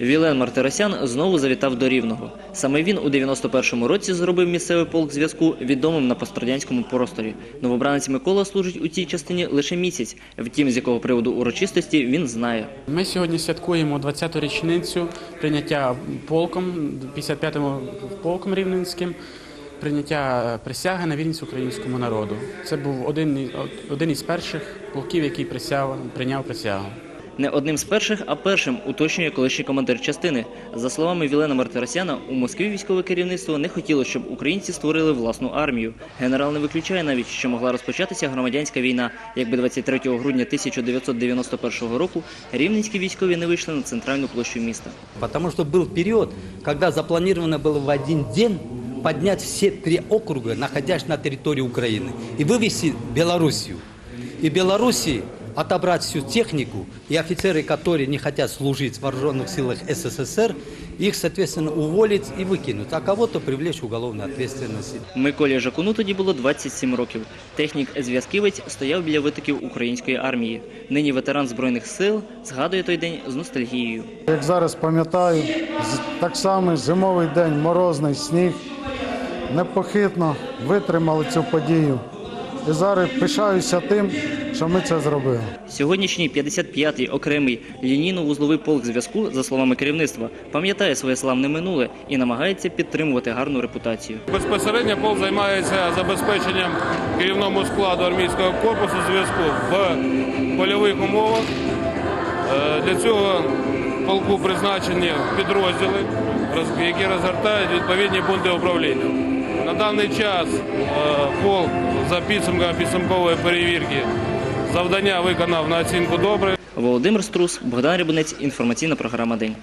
Вілен Мартиросян знову завітав до Рівного. Саме він у 91-му році зробив місцевий полк зв'язку відомим на пострадянському просторі. Новобранець Микола служить у цій частині лише місяць. Втім, з якого приводу урочистості він знає. Ми сьогодні святкуємо 20-ту річницю прийняття полком, 55-му полком рівненським, прийняття присяги на вірність українському народу. Це був один, один із перших полків, який присяг, прийняв присягу. Не одним з перших, а першим уточнює колишній командир частини. За словами Вілена Мартиросяна, у Москві військове керівництво не хотіло, щоб українці створили власну армію. Генерал не виключає навіть, що могла розпочатися громадянська війна, якби 23 грудня 1991 року рівненські військові не вийшли на центральну площу міста. Потому что был период, когда запланировано было в один день поднять все три округа, находясь на территории Украины, и вывести Белоруссию. И Белоруссии отобрать всю технику, и офицеры, которые не хотят служить в вооруженных силах СССР, их, соответственно, уволить и выкинуть, а кого-то привлечь к уголовной ответственности. Миколі Жакуну тоді було 27 років. Технік зв'язківець стояв біля витоків української армії. Нині ветеран збройних сил згадує той день з ностальгією. Як зараз пам'ятаю, з- так само зимовий день, морозний сніг, непохитно витримали цю подію. І зараз пишаюся тим, що ми це зробили. Сьогоднішній 55-й окремий лінійно-вузловий полк зв'язку, за словами керівництва, пам'ятає своє славне минуле і намагається підтримувати гарну репутацію. Безпосередньо полк займається забезпеченням керівному складу армійського корпусу зв'язку в польових умовах. Е, Для цього полку призначені підрозділи, роз- які розгортають відповідні пункти управління. На даний час е, полк за підсумками підсумкової перевірки завдання виконав на оцінку добре. Володимир Струс, Богдан Рябинець, інформаційна програма День.